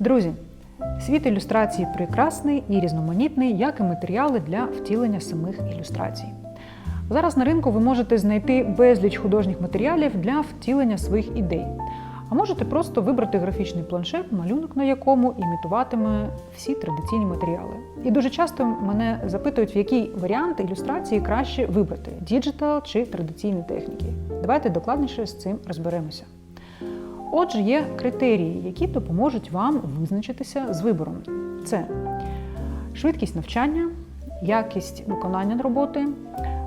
Друзі, світ ілюстрації прекрасний і різноманітний, як і матеріали для втілення самих ілюстрацій. Зараз на ринку ви можете знайти безліч художніх матеріалів для втілення своїх ідей. А можете просто вибрати графічний планшет, малюнок на якому імітуватиме всі традиційні матеріали. І дуже часто мене запитують, в який варіант ілюстрації краще вибрати діджитал чи традиційні техніки. Давайте докладніше з цим розберемося. Отже, є критерії, які допоможуть вам визначитися з вибором. Це швидкість навчання, якість виконання роботи,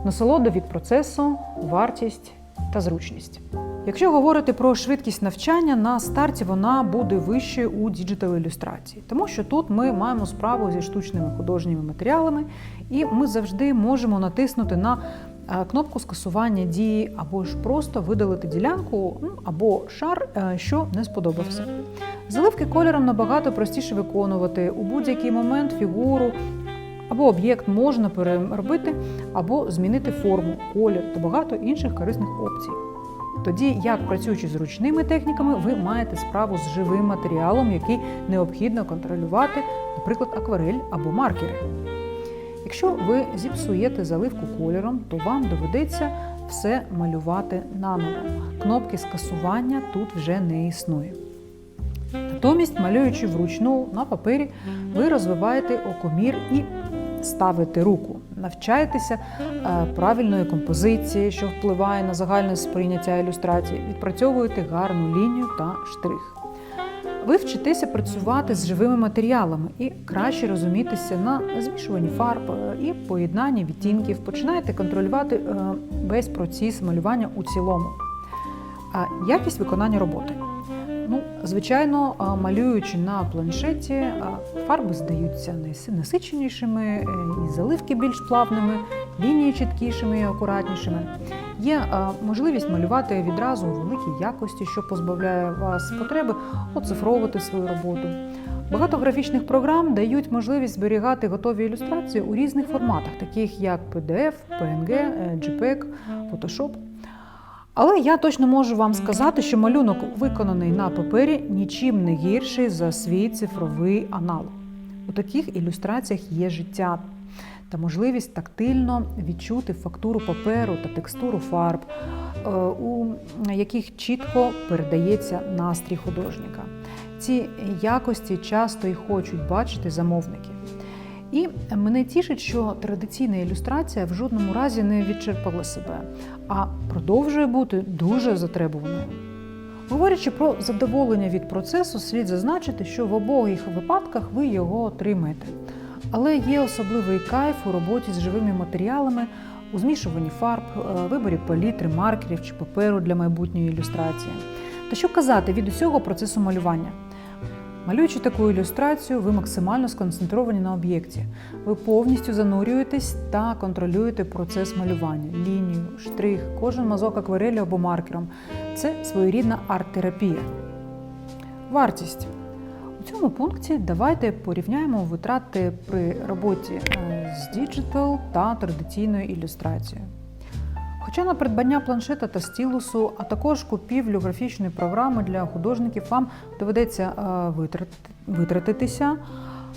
насолода від процесу, вартість та зручність. Якщо говорити про швидкість навчання, на старті вона буде вищою у діджитал ілюстрації, тому що тут ми маємо справу зі штучними художніми матеріалами, і ми завжди можемо натиснути на кнопку скасування дії або ж просто видалити ділянку ну, або шар, е, що не сподобався. Заливки кольором набагато простіше виконувати у будь-який момент фігуру або об'єкт можна переробити, або змінити форму, колір та багато інших корисних опцій. Тоді, як працюючи з ручними техніками, ви маєте справу з живим матеріалом, який необхідно контролювати, наприклад, акварель або маркери. Якщо ви зіпсуєте заливку кольором, то вам доведеться все малювати наново. Кнопки скасування тут вже не існує. Натомість, малюючи вручну на папері, ви розвиваєте окомір і ставите руку, навчаєтеся е, правильної композиції, що впливає на загальне сприйняття ілюстрації, відпрацьовуєте гарну лінію та штрих. Ви вчитеся працювати з живими матеріалами і краще розумітися на змішуванні фарб і поєднанні відтінків, починаєте контролювати е, весь процес малювання у цілому. А якість виконання роботи. Ну, звичайно, малюючи на планшеті, фарби здаються насиченішими, е, і заливки більш плавними, лінії чіткішими і акуратнішими. Є можливість малювати відразу у великій якості, що позбавляє вас потреби оцифровувати свою роботу. Багато графічних програм дають можливість зберігати готові ілюстрації у різних форматах, таких як PDF, PNG, е, JPEG, Photoshop. Але я точно можу вам сказати, що малюнок, виконаний на папері, нічим не гірший за свій цифровий аналог. У таких ілюстраціях є життя та можливість тактильно відчути фактуру паперу та текстуру фарб, е, у яких чітко передається настрій художника. Ці якості часто і хочуть бачити замовники. І мене тішить, що традиційна ілюстрація в жодному разі не відчерпала себе, а продовжує бути дуже затребуваною. Говорячи про задоволення від процесу, слід зазначити, що в обох випадках ви його отримаєте. Але є особливий кайф у роботі з живими матеріалами, у змішуванні фарб, е, виборі палітри, маркерів чи паперу для майбутньої ілюстрації. Та що казати від усього процесу малювання? Малюючи таку ілюстрацію, ви максимально сконцентровані на об'єкті. Ви повністю занурюєтесь та контролюєте процес малювання, лінію, штрих, кожен мазок акварелі або маркером. Це своєрідна арт-терапія. Вартість. У цьому пункті давайте порівняємо витрати при роботі е, з діджитал та традиційною ілюстрацією. Хоча на придбання планшета та стілусу, а також купівлю графічної програми для художників вам доведеться е, витратитися.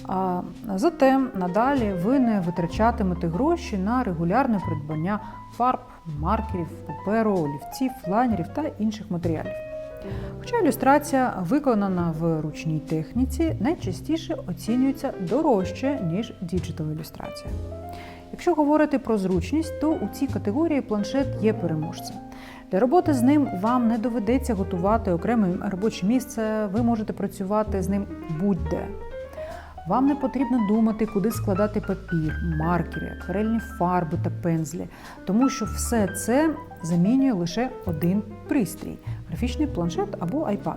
а, Зате надалі ви не витрачатимете гроші на регулярне придбання фарб, маркерів, паперу, олівців, лайнерів та інших матеріалів. Хоча ілюстрація, виконана в ручній техніці, найчастіше оцінюється дорожче, ніж діджитал ілюстрація. Якщо говорити про зручність, то у цій категорії планшет є переможцем. Для роботи з ним вам не доведеться готувати окреме робоче місце, ви можете працювати з ним будь-де. Вам не потрібно думати, куди складати папір, маркери, акварельні фарби та пензлі, тому що все це замінює лише один пристрій графічний планшет або iPad.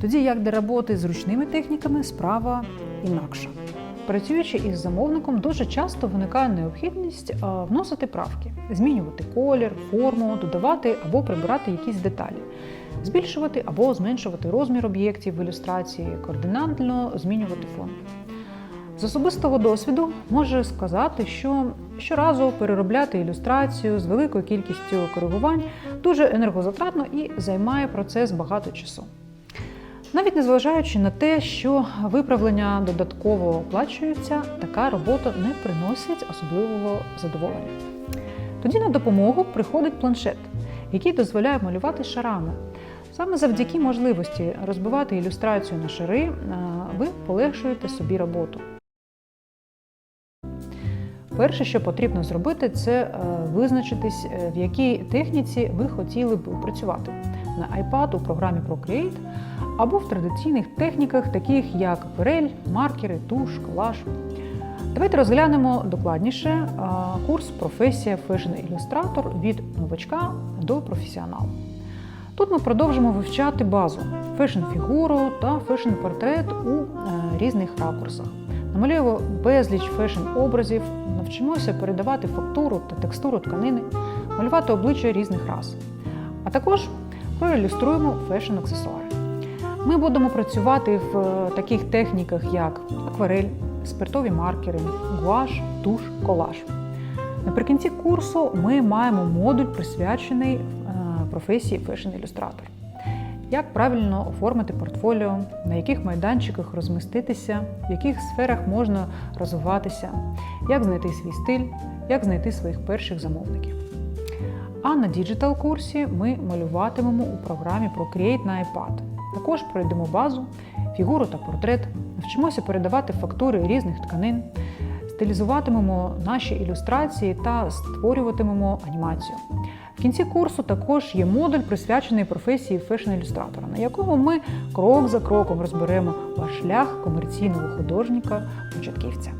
Тоді як для роботи з ручними техніками справа інакша. Працюючи із замовником, дуже часто виникає необхідність вносити правки, змінювати колір, форму, додавати або прибирати якісь деталі, збільшувати або зменшувати розмір об'єктів в ілюстрації, координатно змінювати фон. З особистого досвіду можу сказати, що щоразу переробляти ілюстрацію з великою кількістю коригувань дуже енергозатратно і займає процес багато часу. Навіть незважаючи на те, що виправлення додатково оплачуються, така робота не приносить особливого задоволення. Тоді на допомогу приходить планшет, який дозволяє малювати шарами. Саме завдяки можливості розбивати ілюстрацію на шари, е, ви полегшуєте собі роботу. Перше, що потрібно зробити, це е, визначитись, е, в якій техніці ви хотіли б працювати на iPad у програмі Procreate або в традиційних техніках, таких як акварель, маркери, туш, колаж. Давайте розглянемо докладніше е, курс професія фешн-ілюстратор від новачка до професіонала. Тут ми продовжимо вивчати базу фешн-фігуру та фешн-портрет у різних ракурсах. Намалюємо безліч фешн-образів, навчимося передавати фактуру та текстуру тканини, малювати обличчя різних рас. А також проілюструємо фешн-аксесуари. Ми будемо працювати в е, таких техніках, як акварель, спиртові маркери, гуаш, туш, колаж. Наприкінці курсу ми маємо модуль, присвячений е, професії фешн-ілюстратор. Як правильно оформити портфоліо, на яких майданчиках розміститися, в яких сферах можна розвиватися, як знайти свій стиль, як знайти своїх перших замовників. А на діджитал курсі ми малюватимемо у програмі Procreate на iPad. Також пройдемо базу, фігуру та портрет, навчимося передавати фактури різних тканин, стилізуватимемо наші ілюстрації та створюватимемо анімацію. Кінці курсу також є модуль, присвячений професії фешн-ілюстратора, на якому ми крок за кроком розберемо ваш шлях комерційного художника-початківця.